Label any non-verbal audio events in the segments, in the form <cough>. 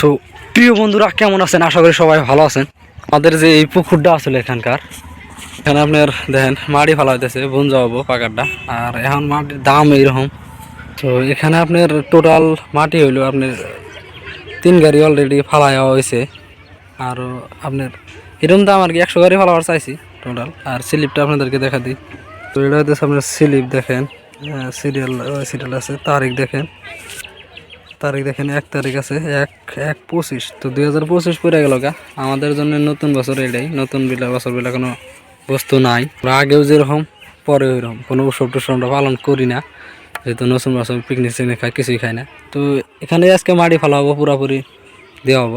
So, প্রিয় বন্ধুরা, কেমন আছেন? আশা করি সবাই ভালো আছেন। আমাদের যে এই পুকুরটা আসলে এখানকার, এখানে আপনার দেখেন মাটি ফেলা হইতেছে, বন যাব পাকারটা। আর এখন মাটির দাম এইরকম। তো এখানে আপনার টোটাল মাটি হইল আপনার তিন গাড়ি অলরেডি ফালাই হয়েছে আর আপনার এরকম দাম আর কি একশো গাড়ি ফালাবার চাইছি টোটাল আর স্লিপটা আপনাদেরকে দেখা দিই। তো এটা হইতেছে আপনার স্লিপ দেখেন। সিরিয়াল সিরিয়াল আছে, তারিখ দেখেন। তারিখ দেখেন, এক তারিখ আছে, এক এক পঁচিশ। তো দুই হাজার পঁচিশ পড়ে গেল গা। আমাদের জন্য নতুন বছর এটাই, নতুন বিলা, বছর বিলা কোনো বস্তু নাই। আমরা আগেও যেরকম পরে ওইরকম কোনো উৎসব টুসব আমরা পালন করি না, যেহেতু নতুন বছর পিকনিক সিকনিক খাই কিছুই খাই না। তো এখানে আজকে মাটি ফেলা হব, পুরাপুরি দেওয়া হব।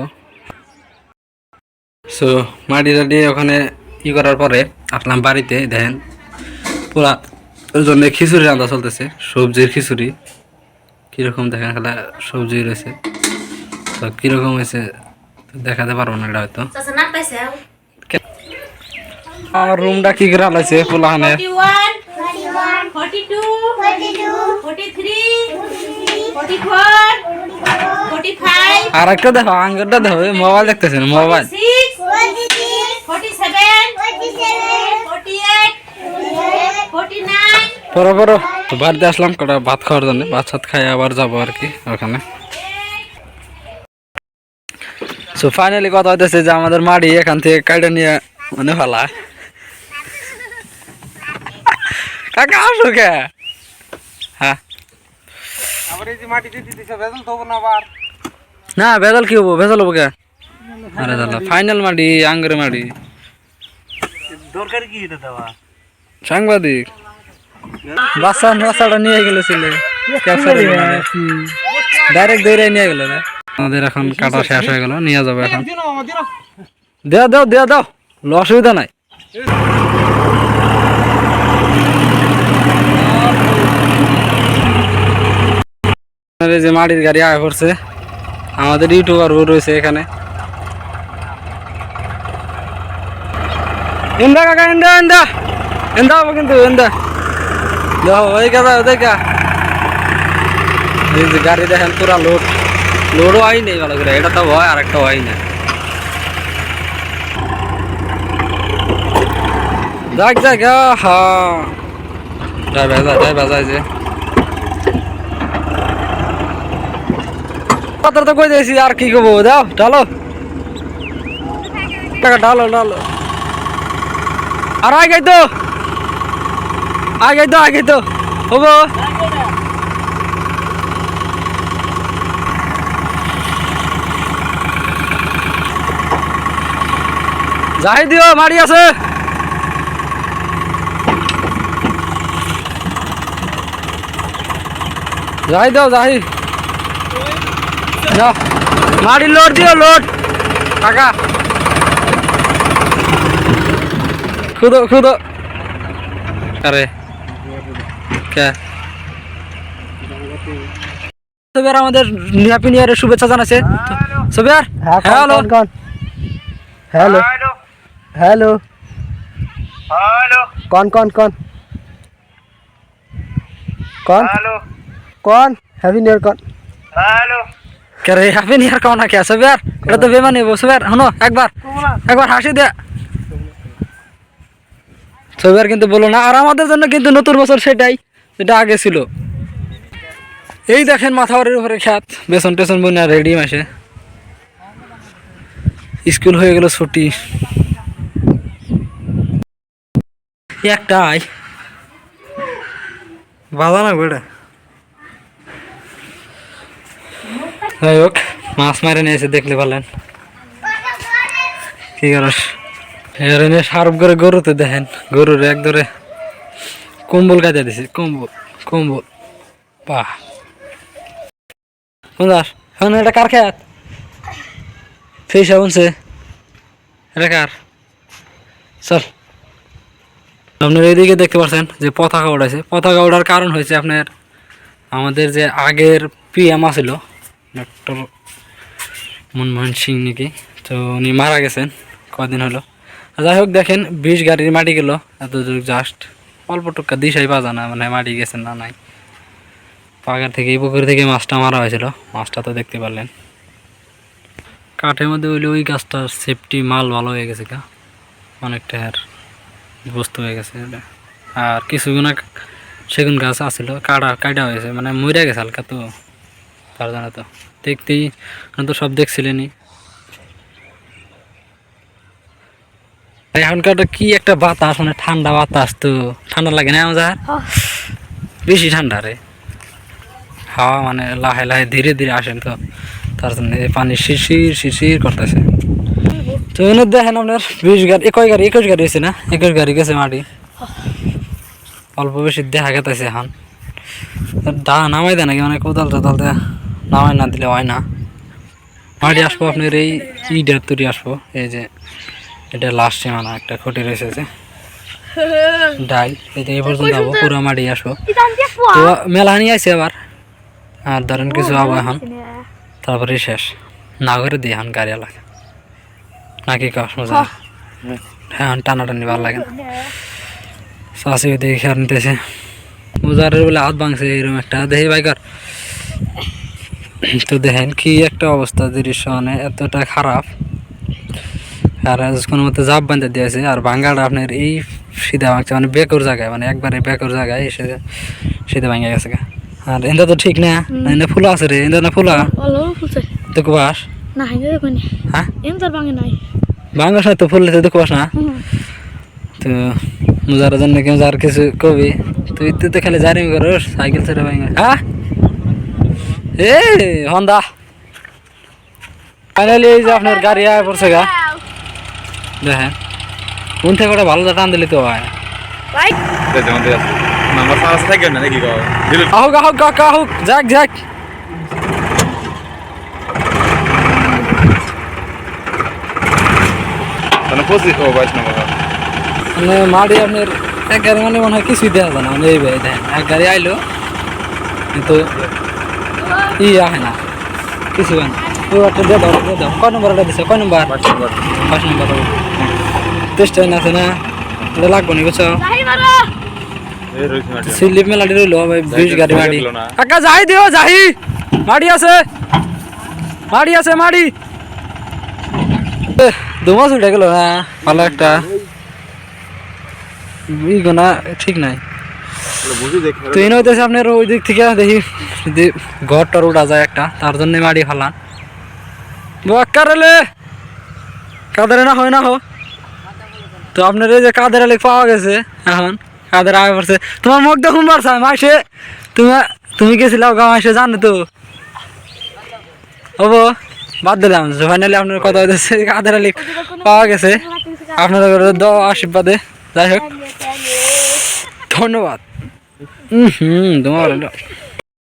সো মাটি টাটি ওখানে ই করার পরে আসলাম বাড়িতে, দেখেন, পুরা ওই জন্য খিচুড়ি রান্না চলতেছে, সবজির খিচুড়ি। কীরকম দেখেন খেলা সবজি রয়েছে। তো কীরকম হয়েছে দেখাতে পারব না এটা হয়তো? আমার রুমটা কি করে আলাইছে পোলাহানে 41, 42, 43, 44, 45, আর একটা দেখো আঙ্গুরটা দেখো মোবাইল দেখতেছেন মোবাইল। 46, 47, 48, 49, পরো পরো তো বাড়িতে আসলাম কটা ভাত খাওয়ার জন্য। ভাত সাত খাই আবার যাব আর কি ওখানে। সো ফাইনালি কথা হইতেছে যে আমাদের মাড়ি এখান থেকে কাইটা নিয়ে মানে ফেলা। কাকা আসো কে? হ্যাঁ। আবার এই যে মাটিতে দিতেছে বেদল তবু না আবার। না ভেজাল কি হব? ভেজাল হব কে? আরে দাদা ফাইনাল মাটি আঙ্গুরে মাটি দরকার কি এটা দেওয়া? সাংবাদিক। বাচ্চা বাচ্চাটা নিয়ে গেল ছিল ডাইরেক্ট দৌড়ে নিয়ে গেল রে। আমাদের এখন কাটা শেষ হয়ে গেল নিয়ে যাব এখন। দিনো দেও দাও দেও অসুবিধা নাই। এই যে মাটির গাড়ি আয় করছে আমাদের ইউটিউবার রয়েছে এখানে। ইন্দা কাকা ইন্দা ইন্দা। ইন্দা হব কিন্তু ইন্দা। দেখো ওই কাদা দেখা এই যে গাড়ি দেখেন, পুরা লোড। লোডও হয় নেই ভালো করে, এটা তো হয় আর একটা হয় না যাক যাক হা ড্রাইভার যা ড্রাইভার যায় যে। কথা তো কই দিয়েছি, আর কি করব? দাও ঢালো। টাকা ঢালো ঢালো। আর আগে তো আগে তো আগে তো। হব যাই দিও মারি আছে। যাই দাও যাই যাও। মারি লোড, দিও লোড। টাকা। খুদো খুদো। আরে। সবিয়ার আমাদের হ্যাপি নিউ ইয়ারের শুভেচ্ছা জানাচ্ছে সবিয়ার hello hello hello hello hello कौन कौन कौन कौन হ্যালো कौन हैवी नियर कौन হ্যালো কে রে হ্যাপি নিউ ইয়ার কেমন কে সবিয়ার এটা তো বেমানি সবিয়ার শোনো একবার একবার হাসি দে সবিয়ার কিন্তু বলো না আর আমাদের জন্য কিন্তু নতুন বছর সেটাই যেটা আগে ছিল। এই দেখেন মাথাবাড়ির উপরে খ্যাত। বেসন টেসন বইনা রেডি মাসে। স্কুল হয়ে গেল ছুটি। একটাই। বাধা না বেড়া যাই হোক, মাছ মারে নিয়েছে, দেখলে পারলেন। কি করস? সার্ভ করে গরুতে দেখেন। গরুর এক ধরে কম্বল কাজে দিছে, কম্বল কম্বল। বাহ। সুন্দর। এখন এটা কার খেয়াত ফিস শুনছে এটা কার? চল। আপনার এইদিকে দেখতে পাচ্ছেন যে পতাকা উঠাইছে পতাকা ওঠার কারণ হয়েছে আপনার, আমাদের যে আগের পিএম আছিল ডক্টর মনমোহন সিং নাকি, তো উনি মারা গেছেন কদিন হলো। যাই হোক দেখেন, বিশ গাড়ির মাটি গেল এত জাস্ট অল্প টুকা দিশাই বাজা না মানে মাটি গেছেন না নাই। পাগার থেকে, এই পুকুর থেকে মাছটা মারা হয়েছিল। মাছটা তো দেখতে পারলেন। কাঠের মধ্যে হইলে ওই গাছটার সেফটি মাল ভালো হয়ে গেছে কা অনেকটা আর বস্তু হয়ে গেছে। আর কিছুগুনা সেগুন গাছ আছিল, কাটা কাটা হয়েছে মানে মরে গেছে হালকা তো। তার জন্য তো দেখতেই তো সব দেখছিলেনই। এখনকার কি একটা বাতাস মানে ঠান্ডা বাতাস তো। ঠান্ডা লাগে না আমার বেশি ঠান্ডা রে। হাওয়া মানে লাহে লাহে ধীরে ধীরে আসেন তো। তার জন্য এই পানি শিরশির শিরশির করতেছে। তো এনে দেখেন আপনার বিশ গাড়ি একই গাড়ি একুশ গাড়ি হয়েছে না? একুশ গাড়ি গেছে মাটি। অল্প বেশি দেখা গেতেছে এখন। দা নামাই দেয় নাকি? মানে কোদাল টোদাল দিয়ে নামাই না দিলে হয় না। মাটি আসব আপনার এই ইডের তৈরি আসব। এই যে এটা লাস্ট সীমানা একটা খুঁটি রয়েছে যে। <laughs> ডাই যে এই পর্যন্ত যাব পুরো মাটি আসব। তো মেলা নিয়ে আছে আবার। আর ধরেন কিছু আবো এখন। তারপরে শেষ। না করে দিই এখন গাড়ি লাগে নাকি কাজ মজা এখন টানাটানি ভালো লাগে না। চাষি দেখি খেয়াল নিতেছে। মোজারের বলে হাত ভাঙছে এরকম একটা। দেখি বাইকার তো দেখেন কি একটা অবস্থা দৃশ্য মানে এতটা খারাপ। আর কোনো মতো জাপ বাঁধে দিয়েছে। আর ভাঙ্গাটা আপনার এই সিধা ভাঙছে মানে বেকর জায়গায় মানে একবারে বেকর জায়গায় এসে সিধা ভাঙে গেছে গা। আর এন্দা তো ঠিক না এন্দা ফুলা আছে রে এন্দা না ফুলা? nih. হ্যাঁ. ভাঙ্গাস না তো ফুললে তো কুবাস না? তো মুজার জন্য কেউ যার কিছু কবি তুই তুই তো খালি জারি করো সাইকেল ছেড়ে ভাঙে। হ্যাঁ এ হন্দা। ফাইনালি এই যে আপনার গাড়ি আয় পড়ছে গা। দেখেন কোন থেকে ওটা ভালো টান দিলে তো হয়? নাম্বার পাঁচ থাকবে না নাকি কও? দিল আহুক আহুক কাক আহুক যাক যাক। তাহলে পঁচিশ ও বাইশ নম্বর মানে মাটি আপনার এক গাড়ি মানে মনে হয় কিছুই দেওয়া যায় না মানে এই ভাই দেখেন এক গাড়ি আইলো কিন্তু ই আহে না কিছু হয় না। ও একটা দিয়ে দাও দিয়ে দাও। কয় নম্বর এটা দিছে? কয় নম্বর? পাঁচ নম্বর। পাঁচ নম্বর না আছে না এটা লাগবো নি বুঝছ? স্লিপ মেলাটি রইল ভাই বিশ গাড়ি না। কাকা যাই দিও যাই মাটি আছে। মাটি আছে মাটি। দুমাস উঠে গেল না ভালো একটা। গোনা ঠিক নাই। বুঝি দেখে তো এনে হইতেছে আপনার ওই দিক থেকে দেখি যদি ঘর টর উঠা যায় একটা তার জন্য মাটি ফালান। কারেলে কাদের না হয় না হো তো আপনার এই যে কাদের আলে পাওয়া গেছে এখন? কাদের আগে পড়ছে? তোমার মুখ দেখুন পারছা মাসে তুমি তুমি গেছিলাম গা মাসে জানো তো। হব বাদ দিলাম ফাইনালি আপনার কথা হইতেছে কাদের আলি পাওয়া গেছে। আপনাদের দ আশীর্বাদে। যাই হোক। ধন্যবাদ। হুম, তোমার